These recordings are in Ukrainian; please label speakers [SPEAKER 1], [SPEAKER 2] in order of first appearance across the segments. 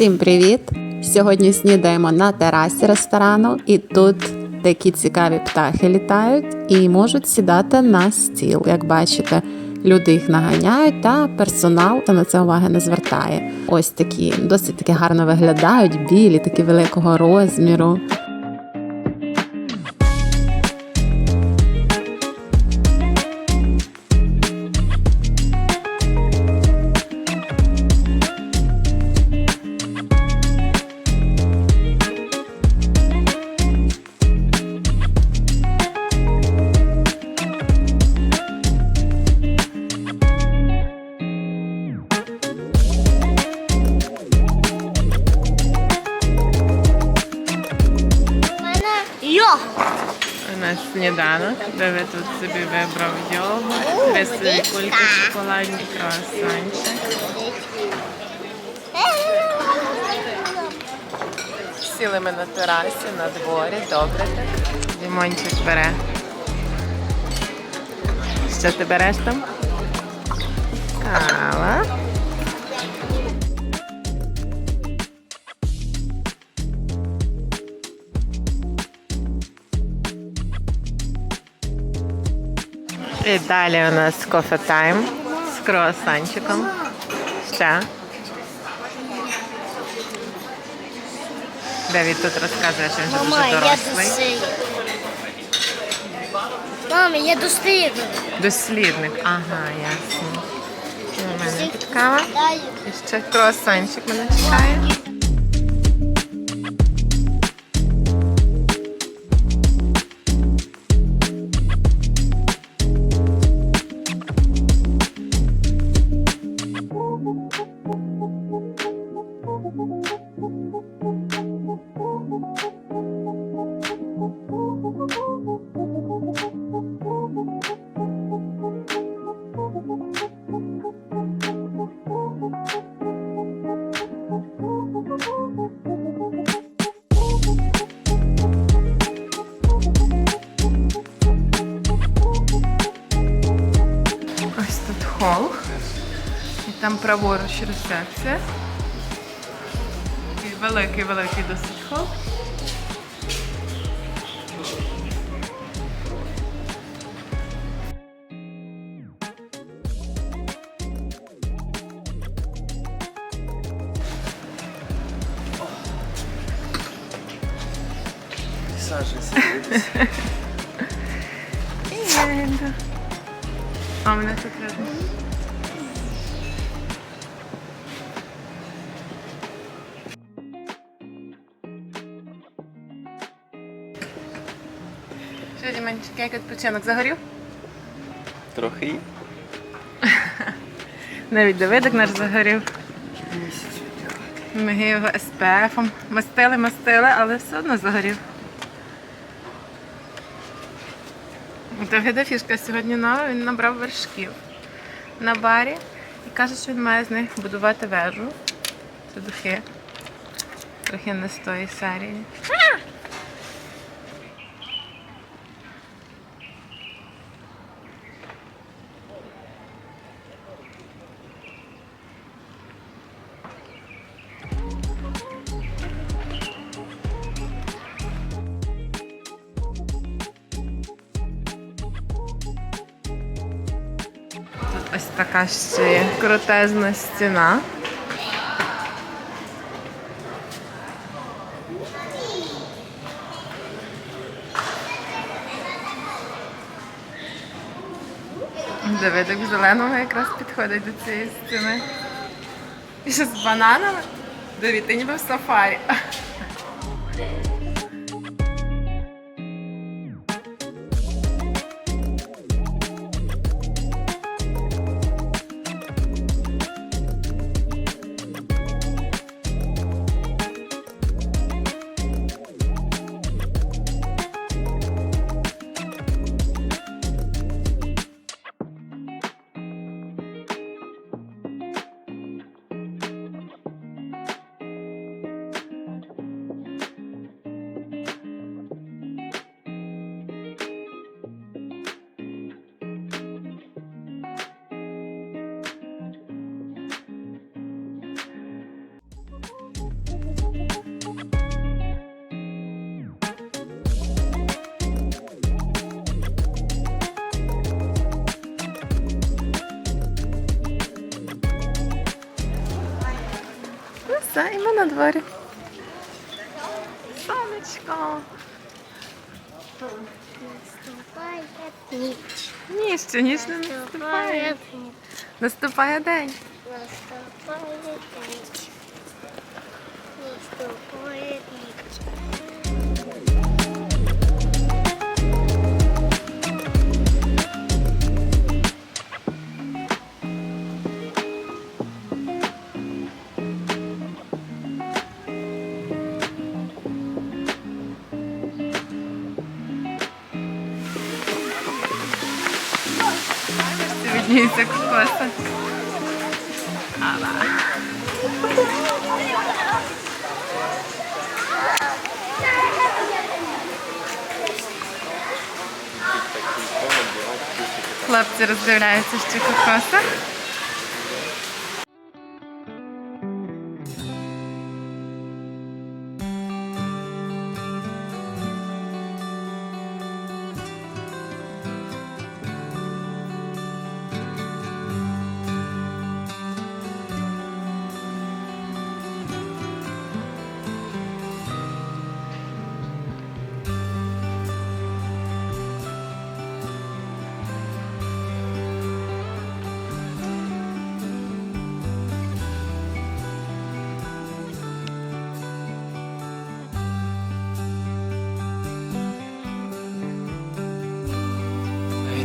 [SPEAKER 1] Всім привіт! Сьогодні снідаємо на терасі ресторану, і тут такі цікаві птахи літають і можуть сідати на стіл. Як бачите, люди їх наганяють, та персонал на це уваги не звертає. Ось такі досить таки гарно виглядають, білі, такі великого розміру.
[SPEAKER 2] Сніданок, де ви тут собі вибрав йогурт, красиві кульки шоколадні, круасанчик. Сіли ми на терасі, на дворі, добре так. Дімончик бере. Що ти береш там? Кава. І далі у нас кофе тайм з круасанчиком. Ще. Давід тут розказує, що він вже
[SPEAKER 3] Мама,
[SPEAKER 2] дуже
[SPEAKER 3] я
[SPEAKER 2] дорослий.
[SPEAKER 3] дослідник. Мама, я дослідник.
[SPEAKER 2] Дослідник. Ага, ясно. У мене тут кава.
[SPEAKER 3] Дай.
[SPEAKER 2] І ще круасанчик мене чекає. Там праворуч рецепція. Такий великий-великий досить хол. І я йду. А мене тут видно. Що, як відпочинок загорів?
[SPEAKER 4] Трохи.
[SPEAKER 2] Навіть Давидик наш загорів. Ми його СПФ-ом мастили, мастили, але все одно загорів. У Давида фішка сьогодні нова, він набрав вершків на барі і каже, що він має з них будувати вежу. Це духи. Трохи не з тої серії. Ось така ще є крутезна стіна. Давидик в зеленому якраз підходить до цієї стіни. І ще з бананами. Ти ніби в сафарі. Все, і ми на дворі. Сонечко.
[SPEAKER 3] Наступає ніч.
[SPEAKER 2] Ні, ще ніч не наступає.
[SPEAKER 3] Наступає
[SPEAKER 2] день.
[SPEAKER 3] Наступає ніч. Наступає ніч.
[SPEAKER 2] Хлопці роздивляються ще кокоса.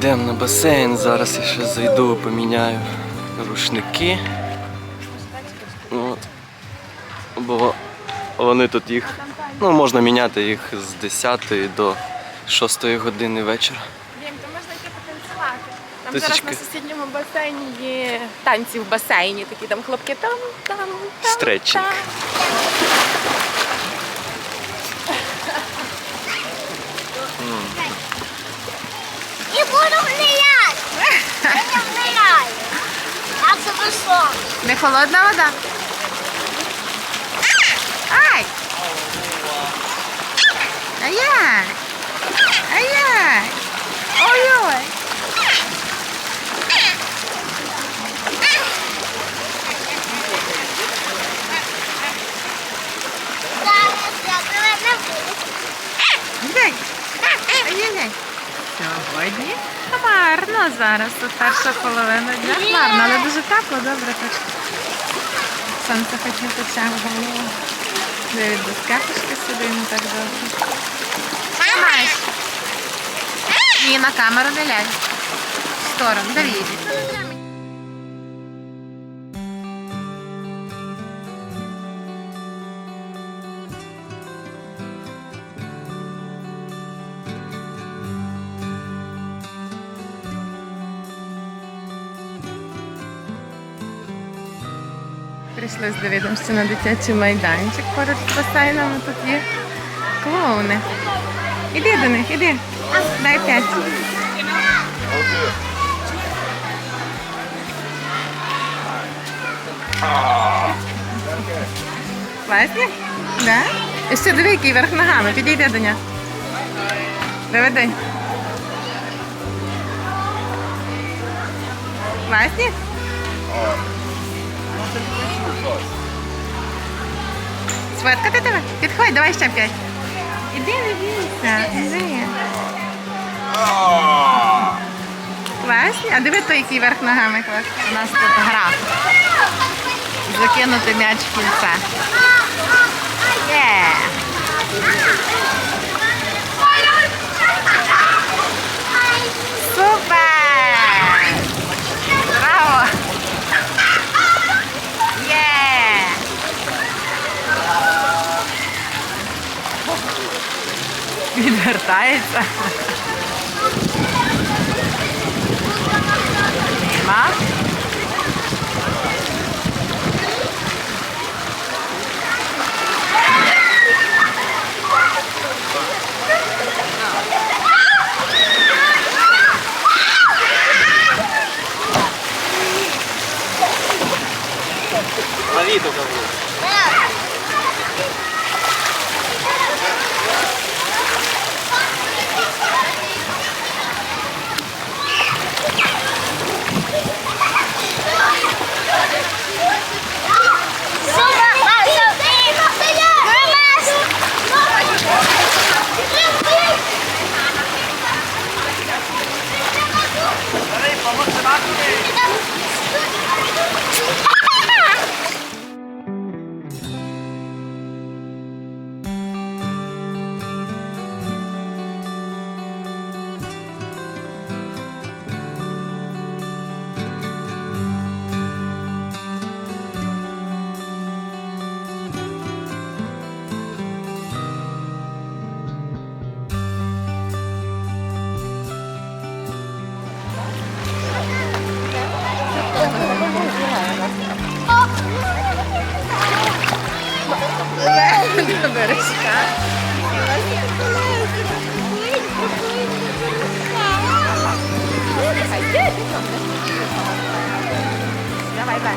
[SPEAKER 4] Йдемо на басейн, зараз я ще зайду, поміняю рушники. От. Бо вони тут їх. Ну, можна міняти їх з 10 до 6 години вечора.
[SPEAKER 2] Дім, то можна йти потанцювати. Там
[SPEAKER 4] Тисячки.
[SPEAKER 2] зараз на сусідньому басейні є танці в басейні, такі там хлопки там, там, там.
[SPEAKER 4] Стретчинг.
[SPEAKER 2] там.
[SPEAKER 3] Буду гуляти. Я не гуляю. А це високо.
[SPEAKER 2] Не холодна вода? Ай! Ай-яй! Ай-яй! Ой-ой!
[SPEAKER 3] Зараз я тебе не буду.
[SPEAKER 2] Ай-яй-яй! Сьогодні хмарно зараз. Тут перша половина дня хмарно, але дуже тепло, добре так. Сонце хоч не пече в голову. Девід без капушки сидимо так добре. Тримаєш? Ні, на камеру не лязь. В сторону, Давід. Прийшли з на дитячий майданчик поруч з басейном. Тут є клоуни. Іди до них, іди. Дай п'ять. Класні? Да? І ще диви, який верх ногами. Підійди до нього. Доведи. Класні? Сфоткати тебе? Підходь, давай ще п'ять. Іди, бійся, іди. Класні. А диви той, який верх ногами класний. У нас тут гра. Закинути м'яч в кільце. Є. Відвертається. Нема.
[SPEAKER 4] Лови только в Руку.
[SPEAKER 2] до бережка. Давай, давай.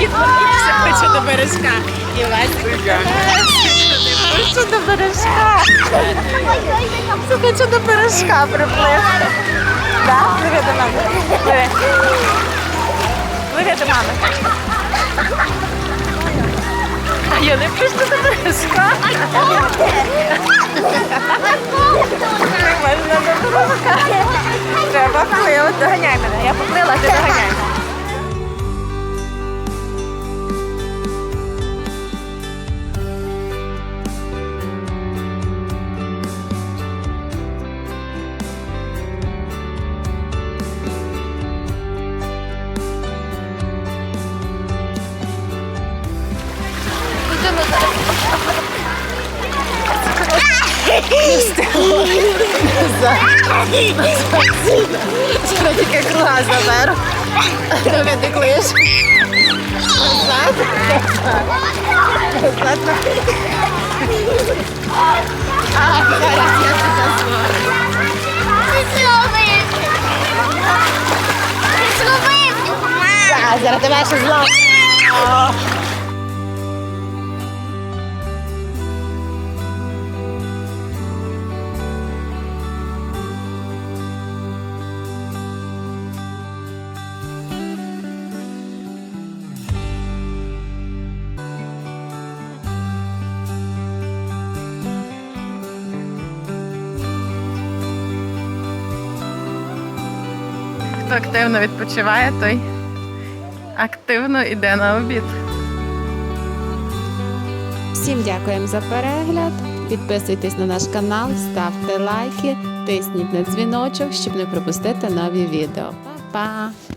[SPEAKER 2] І хоче до бережка. І Вася хоче до бережка. Хоче до бережка приплив. Да? Пливи до мами. Пливи. Пливи до мами. А я не пишу бережка. Треба плила, Доганяй мене. Я поплила, ти доганяй. Що тільки круга заберу. Тобі ти клиш. Назад. Назад. А, зараз я тебе зловлю. А, зараз тебе ще зловлю. Хто активно відпочиває, той активно йде на обід.
[SPEAKER 1] Всім дякуємо за перегляд. Підписуйтесь на наш канал, ставте лайки, тисніть на дзвіночок, щоб не пропустити нові відео. Па-па!